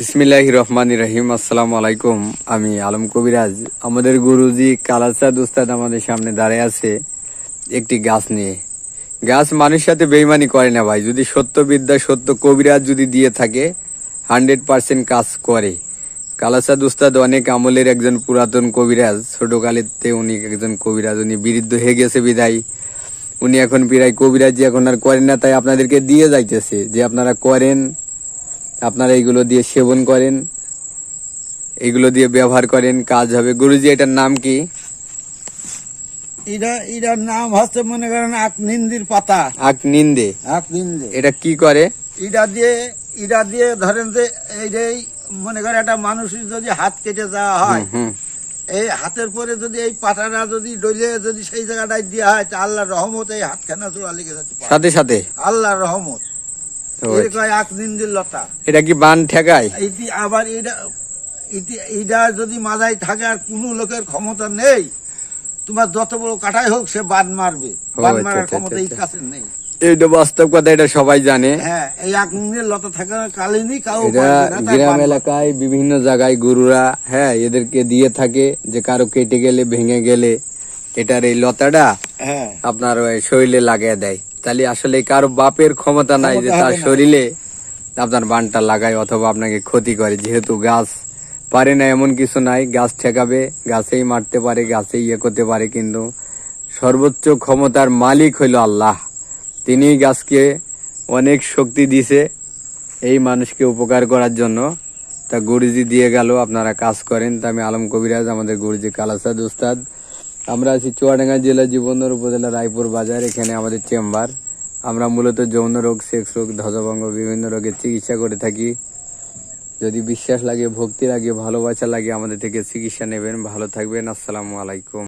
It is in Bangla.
বিসমিল্লাহ রহমান রহিম, আসসালামু আলাইকুম। আমি আলম কবিরাজ। আমাদের গুরুজি কালাচাঁদ উস্তাদ আমাদের সামনে দাঁড়িয়ে আছে একটি গাছ নিয়ে। গাছ মানুষের সাথে বেইমানি করে না ভাই। যদি সত্য বিদ্যা সত্য কবিরাজ যদি দিয়ে থাকে, হান্ড্রেড পার্সেন্ট কাজ করে। কালাচাঁদ উস্তাদ অনেক আমলের একজন পুরাতন কবিরাজ। ছোটকালেতে উনি একজন কবিরাজ। উনি বিরুদ্ধ হয়ে গেছে বিদায়। উনি এখন প্রায় কবিরাজি, এখন আর করেন না। তাই আপনাদেরকে দিয়ে যাইতেছে যে আপনারা করেন আপনারা এইগুলো দিয়ে সেবন করেন এগুলো দিয়ে ব্যবহার করেন কাজ হবে। গুরুজি এটার নাম কি? এটা এটার নাম হচ্ছে মনে করেন আক নিন্দির পাতা। আক নিন্দে আক নিন্দে এটা কি করে? এটা দিয়ে এটা দিয়ে ধরেন যে এইটাই মনে করেন একটা মানুষের যদি হাত কেটে যাওয়া হয় এই হাতের পরে যদি এই পাতাটা যদি ডলে যদি সেই জায়গাটায় দেওয়া হয় তা আল্লাহর রহমত এই হাতখানা জোড়া লেগে যাচ্ছে। সাথে সাথে। আল্লাহর রহমত। লতা। এটা কি বান ঠেকায়? আবার এটা যদি মাথায় থাকে আর কোনো লোকের ক্ষমতা নেই তোমার যত বড় কাটাই হোক সে বাদ মারবে। বাদ আচ্ছা, মারার আচ্ছা, ক্ষমতা এই আচ্ছা। কাছে নেই। এটা বাস্তব কথা এটা সবাই জানে। হ্যাঁ গ্রাম এলাকায় বিভিন্ন জায়গায় গুরুরা হ্যাঁ এদেরকে দিয়ে থাকে যে কারও কেটে গেলে ভেঙে গেলে এটার এই লতাটা হ্যাঁ। আপনার শরীরে লাগিয়ে দেয়। তাহলে আসলে কারও বাপের ক্ষমতা নাই যে তার শরীরে আপনার বানটা লাগায় অথবা আপনাকে ক্ষতি করে। যেহেতু গাছ পারে না এমন কিছু নাই। গাছ ঠেকাবে গাছেই মারতে পারে গাছেই ইয়ে করতে পারে কিন্তু সর্বোচ্চ ক্ষমতার মালিক হইল আল্লাহ। তিনি গাছকে অনেক শক্তি দিছে এই মানুষকে উপকার করার জন্য। তা গুরুজি দিয়ে গেল আপনারা কাজ করেন। তা আমি আলম কবিরাজ আমাদের গুরুজি কালাসাদ উস্তাদ। আমরা আছি চুয়াডাঙ্গা জেলা জীবনর উপজেলা রায়পুর বাজার, এখানে আমাদের চেম্বার। আমরা মূলত যৌন রোগ, সেক্স রোগ, ধ্বজভঙ্গ, বিভিন্ন রোগের চিকিৎসা করে থাকি। যদি বিশ্বাস লাগে, ভক্তি লাগে, ভালোবাসা লাগে আমাদের থেকে চিকিৎসা নেবেন। ভালো থাকবেন, আসসালামু আলাইকুম।